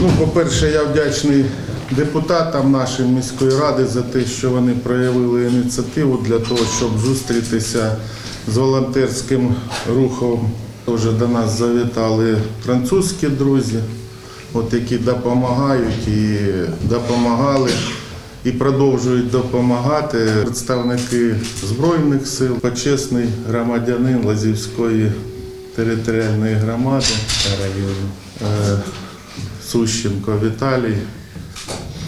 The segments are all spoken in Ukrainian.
Ну, по-перше, я вдячний депутатам нашої міської ради за те, що вони проявили ініціативу для того, щоб зустрітися з волонтерським рухом. Вже до нас завітали французькі друзі, от які допомагають і допомагали. І продовжують допомагати представники Збройних сил, почесний громадянин Лазівської територіальної громади е, Сущенко Віталій,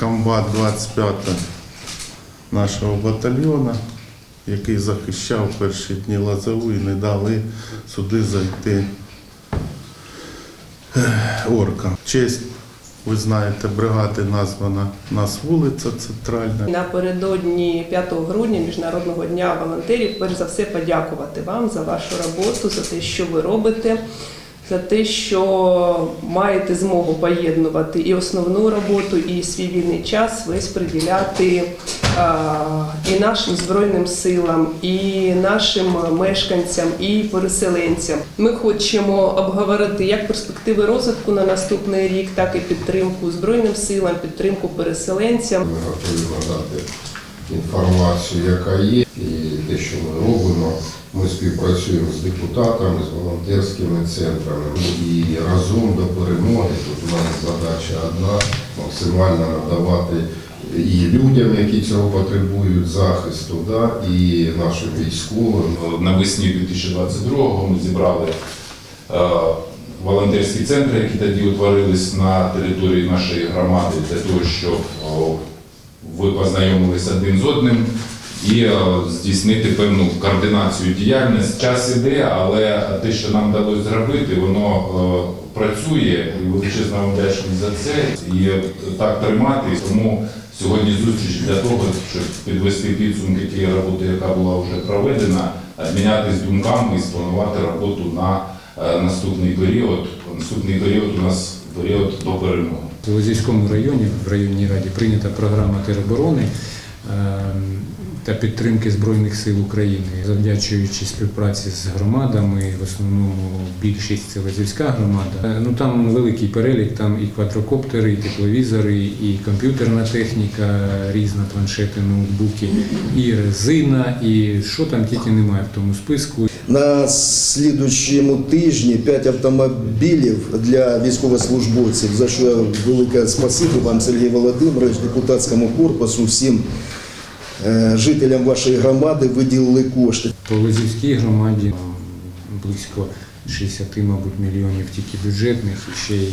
комбат 25 нашого батальйону, який захищав перші дні Лазову і не дали сюди зайти оркам. Честь, ви знаєте, бригади названа нас вулиця центральна. Напередодні 5 грудня Міжнародного дня волонтерів, перш за все, подякувати вам за вашу роботу, за те, що ви робите, за те, що маєте змогу поєднувати і основну роботу, і свій вільний час весь приділяти і нашим збройним силам, і нашим мешканцям, і переселенцям. Ми хочемо обговорити як перспективи розвитку на наступний рік, так і підтримку збройним силам, підтримку переселенцям. Ми готові надати інформацію, яка є, те, що ми робимо. Ми співпрацюємо з депутатами, з волонтерськими центрами і разом до перемоги. Тут у нас задача одна максимально надавати і людям, які цього потребують захисту, да, і нашим військовим. Навесні 2022-го ми зібрали е, волонтерські центри, які тоді утворились на території нашої громади для того, щоб ви познайомилися один з одним і е, здійснити певну координацію діяльності. Час іде, але те, що нам вдалося зробити, воно е, працює і величезно вам за це. І е, так тримати. Тому сьогодні зустріч для того, щоб підвести підсумки тієї роботи, яка була вже проведена, обмінятися думками і спланувати роботу на наступний період. Наступний період у нас період до перемоги. В Лозівському районі в районній раді прийнята програма тероборони е, та підтримки Збройних сил України, завдячуючи співпраці з громадами, в основному більшість це Лозівська громада. Е, Ну там великий перелік, там і квадрокоптери, і тепловізори, і комп'ютерна техніка, різна планшети, ноутбуки, і резина, і що там тільки немає в тому списку. На слідуючому тижні 5 автомобілів для військовослужбовців, за що велике спасибо вам, Сергій Володимирович, депутатському корпусу, всім е, жителям вашої громади виділили кошти. По Лозівській громаді близько 60, мабуть, мільйонів тільки бюджетних, і ще й,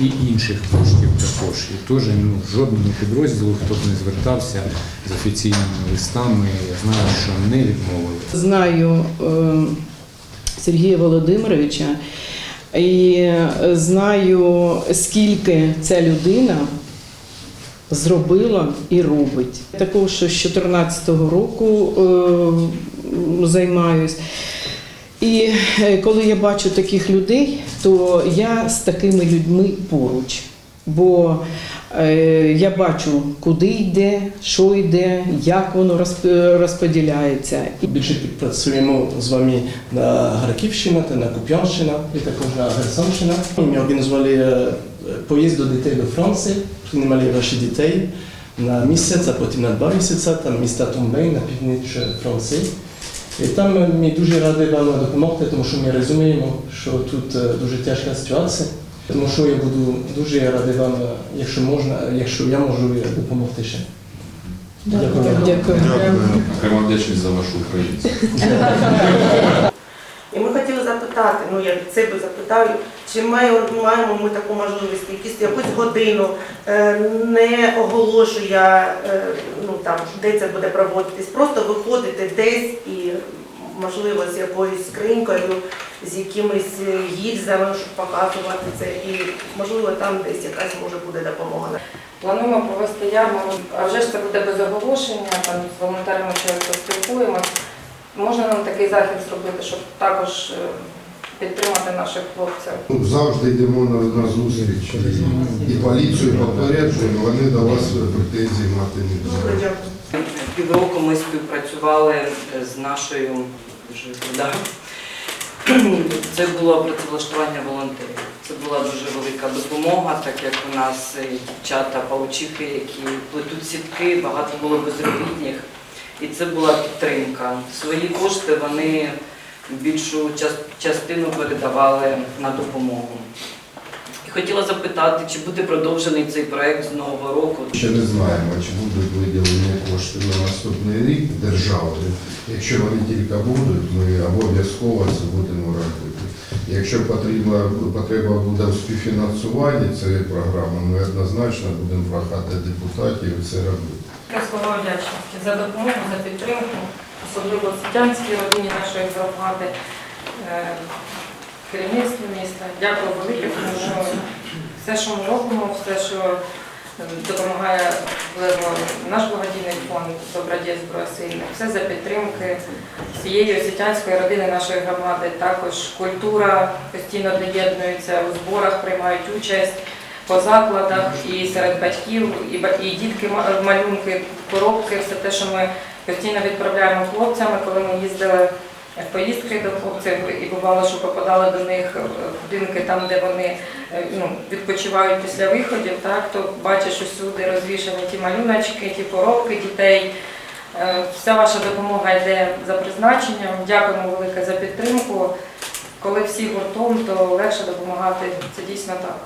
і, і інших коштів також. І теж ну, жодному підрозділу, хто б не звертався з офіційними листами, я знаю, що не відмовили. Знаю е, Сергія Володимировича і е, знаю, скільки ця людина зробила і робить. Також з 2014 року е, займаюсь. І е, коли я бачу таких людей, то я з такими людьми поруч. Бо е, я бачу, куди йде, що йде, як воно розп- розподіляється. Більше працюємо з вами на Харківщина та на Куп'янщина і також на Херсонщина. Ми організували е, поїзд до дітей до Франції, приймали ваші дітей на місяць, а потім на два місяці, там міста Томбей на північ Франції. І там ми дуже раді вам допомогти, тому що ми розуміємо, що тут дуже тяжка ситуація. Тому що я буду дуже радий вам, якщо можна, якщо я можу допомогти ще. Дякую. Дякую. Вдячний за вашу українську. І ми хотіли запитати, ну я від себе запитаю, чи маємо, маємо ми таку можливість, якісь якусь годину, е, не оголошує, е, ну там де це буде проводитись, просто виходити десь і можливо з якоюсь скринькою, з якимись гільзами, щоб показувати це, і можливо там десь якась може буде допомога. Плануємо провести ярмарок, а вже ж це буде без оголошення, там з волонтерами ще поспілкуємось. Можна нам такий захід зробити, щоб також е, підтримати наших хлопців. Завжди йдемо на, на зустріч. І, і поліцію попереджуємо, вони до вас претензій мати не Добре, будуть. дякую. Півроку ми співпрацювали з нашою да, це було працевлаштування волонтерів. Це була дуже велика допомога, так як у нас дівчата паучихи, які плетуть сітки, багато було безробітних. І це була підтримка. Свої кошти вони більшу частину передавали на допомогу. І хотіла запитати, чи буде продовжений цей проект з нового року? Ще не знаємо, чи будуть виділені кошти на наступний рік державою. Якщо вони тільки будуть, ми обов'язково це будемо робити. Якщо потрібна потреба буде в співфінансуванні цієї програми, ми однозначно будемо прохати депутатів це робити. Така слова вдячності за допомогу, за підтримку, особливо Сітянській родині нашої громади, е, керівництву міста. Дякую велике, тому що все, що ми робимо, все, що е, допомагає наш благодійний фонд Добродія Зброя Сильна, все за підтримки всієї освітянської родини нашої громади. Також культура постійно доєднується у зборах, приймають участь по закладах і серед батьків, і, і дітки малюнки, коробки, все те, що ми постійно відправляємо хлопцями, коли ми їздили поїздки до хлопців і бувало, що попадали до них будинки там, де вони е, ну, відпочивають після виходів, так, то бачиш усюди розвішані ті малюночки, ті коробки дітей. Е, Вся ваша допомога йде за призначенням. Дякуємо велике за підтримку. Коли всі гуртом, то легше допомагати. Це дійсно так.